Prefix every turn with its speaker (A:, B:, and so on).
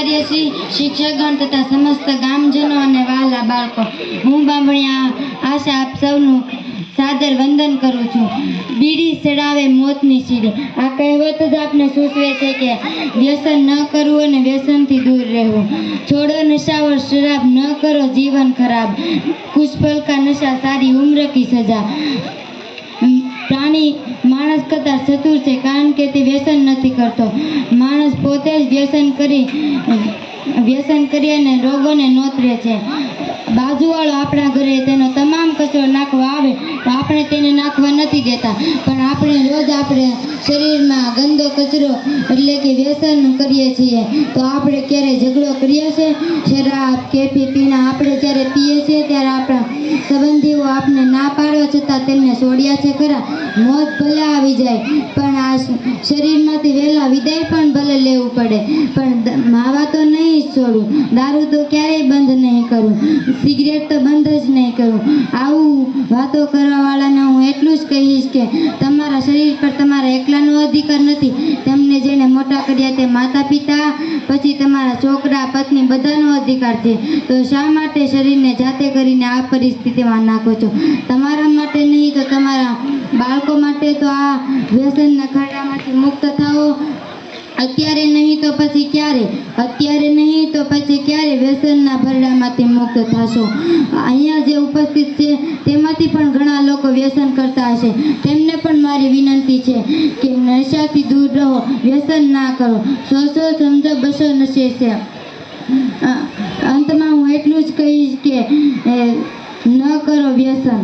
A: આચાર્ય શ્રી શિક્ષકગણ તથા સમસ્ત ગામજનો અને વાલા બાળકો. હું બામણિયા આશા આપ સૌનું સાદર વંદન કરું છું. બીડી સડાવે મોતની સીડી આ કહેવત જ આપને સૂચવે છે કે વ્યસન ન કરવું અને વ્યસનથી દૂર રહેવું. છોડો નશાવર શરાબ ન કરો, જીવન ખરાબ. કુશપલ કા નશા સારી ઉમ્ર કી સજા. પ્રાણી માણસ કરતાં ચતુર છે કારણ કે તે વ્યસન નથી કરતો. માણસ પોતે જ વ્યસન કરી વ્યસન કરી અને રોગોને નોતરે છે. બાજુવાળો આપણા ઘરે તેનો તમામ કચરો નાખવા આવે તો આપણે તેને નાખવા નથી દેતા. પણ આપણે રોજ આપણે શરીરમાં ગંદો કચરો એટલે કે વ્યસન કરીએ છીએ. તો આપણે ક્યારે ઝઘડો કરીએ છીએ? શરાબ, કેફી પીણા આપણે જ્યારે પીએ છીએ ત્યારે આપણા સંબંધીઓ આપને ના પાડવા છતાં તેમને છોડ્યા છે ખરા. મોત ભલે આવી જાય, પણ આ શરીરમાંથી વહેલા વિદાય પણ ભલે લેવું પડે. પણ માવા તો નહીં જ છોડું દારૂ તો ક્યારેય બંધ નહીં કરું. સિગરેટ તો બંધ જ નહીં કરું. આવું વાતો કરવાવાળાને હું એટલું જ કહીશ કે તમારા શરીર પર તમારા એકલાનો અધિકાર નથી. તેમને જેને મોટા કર્યા તે માતા પિતા પછી તમારા પત્ની બધાનો અધિકાર છે. તો શા માટે શરીરને જાતે કરીને આ પરિસ્થિતિમાં નાખો છો? તમારા માટે નહીં, તો તમારા બાળકો માટે તો આ વ્યસનના ખાડામાંથી મુક્ત થાઓ. અત્યારે નહીં, તો પછી ક્યારે? અત્યારે નહીં, તો પછી ક્યારે વ્યસનના ભરડામાંથી મુક્ત થશો? અહીંયા જે ઉપસ્થિત છે, તેમાંથી પણ ઘણા લોકો વ્યસન કરતા હશે. તેમને પણ મારી વિનંતી છે કે નશાથી દૂર રહો, વ્યસન ના કરો. સો સો સમજો, બસો નશે છે. અંતમાં હું એટલું જ કહીશ કે ન કરો વ્યસન.